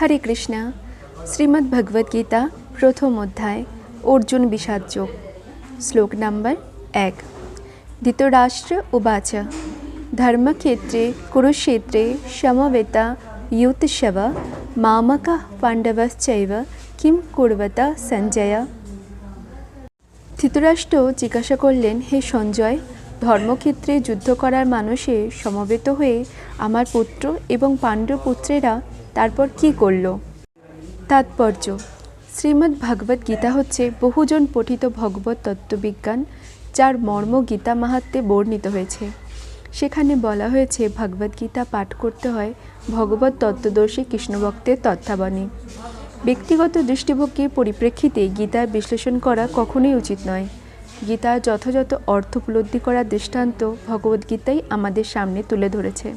হরে কৃষ্ণা। শ্রীমদ্ ভগবদ্গীতা প্রথম অধ্যায়, অর্জুন বিষাদযোগ শ্লোক নাম্বার এক। ধৃতরাষ্ট্র উবাচ। ধর্মক্ষেত্রে, কুরুক্ষেত্রে, সমবেতা ইয়ুৎসব মামকা পাণ্ডবশ্চৈব, কিম কুর্বত সঞ্জয়। ধৃতরাষ্ট্র জিজ্ঞাসা করলেন, হে সঞ্জয়, ধর্মক্ষেত্রে যুদ্ধ করার মানুষে সমবেত হয়ে আমার পুত্র এবং পাণ্ডব পুত্রেরা তারপর কি করল? তাৎপর্য। শ্রীমদ্ ভাগবত গীতা হচ্ছে বহুজন পঠিত ভগবত তত্ত্ববিজ্ঞান, যার মর্ম গীতা মাহাত্মে বর্ণিত হয়েছে। সেখানে বলা হয়েছে ভগবদ্গীতা পাঠ করতে হয় ভগবত তত্ত্বদর্শী কৃষ্ণভক্তের তত্ত্বাবনী ব্যক্তিগত দৃষ্টিভঙ্গির পরিপ্রেক্ষিতে গীতার বিশ্লেষণ করা কখনোই উচিত নয়। গীতার যথাযথ অর্থ উপলব্ধি করার দৃষ্টান্ত ভগবদ্গীতাই আমাদের সামনে তুলে ধরেছে।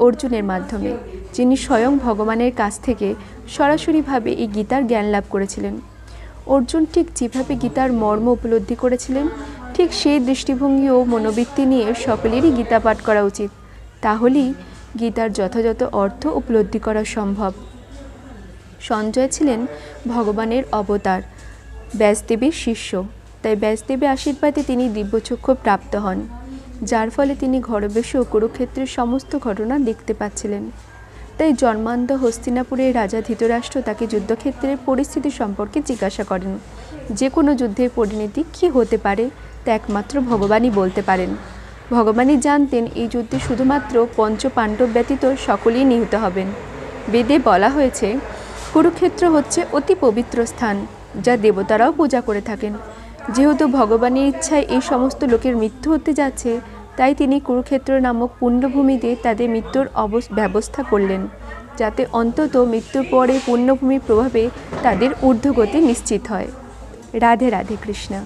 অর্জুনের মাধ্যমে। যিনি স্বয়ং ভগবানের কাছ থেকে সরাসরিভাবে এই গীতার জ্ঞান লাভ করেছিলেন। অর্জুন ঠিক যেভাবে গীতার মর্ম উপলব্ধি করেছিলেন, ঠিক সেই দৃষ্টিভঙ্গি ও মনোবৃত্তি নিয়ে সকলেরই গীতা পাঠ করা উচিত। তাহলেই গীতার যথাযথ অর্থ উপলব্ধি করা সম্ভব। সঞ্জয় ছিলেন ভগবানের অবতার, ব্যাসদেবের শিষ্য। তাই ব্যাসদেবের আশীর্বাদে তিনি দিব্যচক্ষু প্রাপ্ত হন, যার ফলে তিনি ঘরে বসেও কুরুক্ষেত্রের সমস্ত ঘটনা দেখতে পাচ্ছিলেন। তাই জন্মান্ধ হস্তিনাপুরের রাজা ধৃতরাষ্ট্র তাকে যুদ্ধক্ষেত্রের পরিস্থিতি সম্পর্কে জিজ্ঞাসা করেন। যে কোনো যুদ্ধের পরিণতি কী হতে পারে, তা একমাত্র ভগবানই বলতে পারেন। ভগবানই জানতেন এই যুদ্ধে শুধুমাত্র পঞ্চ পাণ্ডব ব্যতীত সকলেই নিহত হবেন। বেদে বলা হয়েছে, কুরুক্ষেত্র হচ্ছে অতি পবিত্র স্থান, যা দেবতারাও পূজা করে থাকেন। যেহেতু ভগবানের ইচ্ছায় এই সমস্ত লোকের মৃত্যু হতে যাচ্ছে তাই তিনি কুরুক্ষেত্র নামক পুণ্যভূমিতে তাদের মৃত্যুর অবস ব্যবস্থা করলেন, যাতে অন্তত মৃত্যুর পরে পুণ্যভূমির প্রভাবে তাদের ঊর্ধ্বগতি নিশ্চিত হয়। রাধে রাধে কৃষ্ণা।